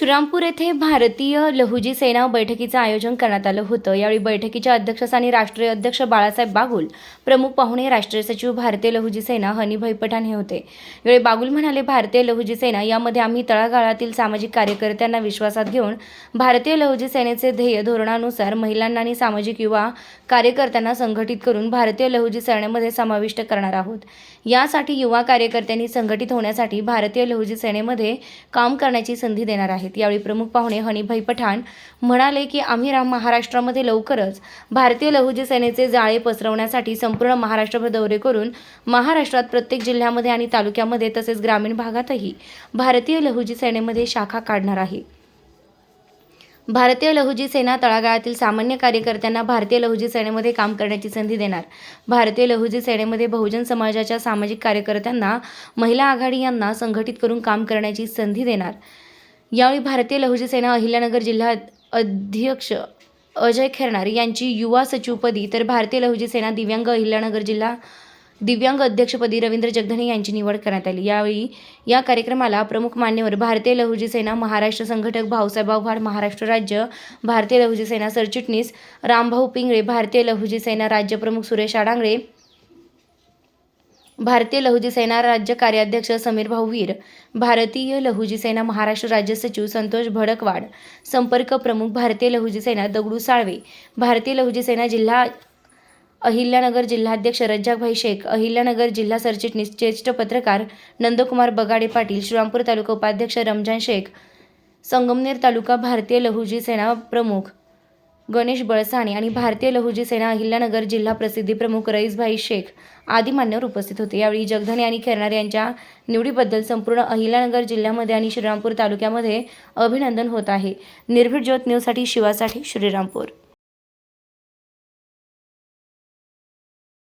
श्रीरामपूर येथे भारतीय लहुजी सेना बैठकीचं आयोजन करण्यात आलं होतं. यावेळी बैठकीच्या अध्यक्षस्थानी राष्ट्रीय अध्यक्ष बाळासाहेब बागुल प्रमुख पाहुणे राष्ट्रीय सचिव भारतीय लहुजी सेना हनीभाई पठाण हे होते. यावेळी बागुल म्हणाले भारतीय लहुजी सेना यामध्ये आम्ही तळागाळातील सामाजिक कार्यकर्त्यांना विश्वासात घेऊन भारतीय लहुजी सेनेचे ध्येय धोरणानुसार महिलांना आणि सामाजिक युवा कार्यकर्त्यांना संघटित करून भारतीय लहुजी सेनेमध्ये समाविष्ट करणार आहोत. यासाठी युवा कार्यकर्त्यांनी संघटित होण्यासाठी भारतीय लहुजी सेनेमध्ये काम करण्याची संधी देणार आहेत. यावेळी प्रमुख पाहुणे हनीभाई पठाण म्हणाले की आम्ही राम महाराष्ट्रामध्ये लवकरच भारतीय लहुजी सेनेचे जाळे पसरवण्यासाठी संपूर्ण महाराष्ट्रभर दौरे करून महाराष्ट्रात प्रत्येक जिल्ह्यामध्ये आणि तालुक्यामध्ये तसेच ग्रामीण भागातही भारतीय लहुजी सेनेमध्ये शाखा काढणार आहे. भारतीय लहुजी सेना तळागाळातील सामान्य कार्यकर्त्यांना भारतीय लहुजी सेनेमध्ये काम करण्याची संधी देणार. भारतीय लहुजी सेनेमध्ये बहुजन समाजाच्या सामाजिक कार्यकर्त्यांना महिला आघाडी यांना संघटित करून काम करण्याची संधी देणार. यावेळी भारतीय लहुजी सेना अहिल्यानगर जिल्हा अध्यक्ष अजय खेरणार यांची युवा सचिवपदी तर भारतीय लहुजी सेना दिव्यांग अहिल्यानगर जिल्हा दिव्यांग अध्यक्षपदी रवींद्र जगधने यांची निवड करण्यात आली. यावेळी या कार्यक्रमाला प्रमुख मान्यवर भारतीय लहुजी सेना महाराष्ट्र संघटक भाऊसाहेब आव्हाड महाराष्ट्र राज्य भारतीय लहुजी सेना सरचिटणीस रामभाऊ पिंगळे भारतीय लहुजी सेना राज्यप्रमुख सुरेश आडांगळे भारतीय लहुजी सेना राज्य कार्याध्यक्ष समीर भाऊ वीर भारतीय लहुजी सेना महाराष्ट्र राज्य सचिव संतोष भडकवाड संपर्क प्रमुख भारतीय लहुजी सेना दगडू साळवे भारतीय लहुजी सेना जिल्हा अहिल्यानगर जिल्हाध्यक्ष रज्जाकभाई शेख अहिल्यानगर जिल्हा सरचिटणीस ज्येष्ठ पत्रकार नंदकुमार बगाडे पाटील श्रीरामपूर तालुका उपाध्यक्ष रमजान शेख संगमनेर तालुका भारतीय लहुजी सेना प्रमुख गणेश बळसाणे आणि भारतीय लहुजी सेना अहिल्यानगर जिल्हा प्रसिद्धी प्रमुख रईसभाई शेख आदी मान्यवर उपस्थित होते. यावेळी जगधने आणि खेरणार यांच्या निवडीबद्दल संपूर्ण अहिल्यानगर जिल्ह्यामध्ये आणि श्रीरामपूर तालुक्यामध्ये अभिनंदन होत आहे. निर्भीड ज्योत न्यूजसाठी शिवासाठी श्रीरामपूर.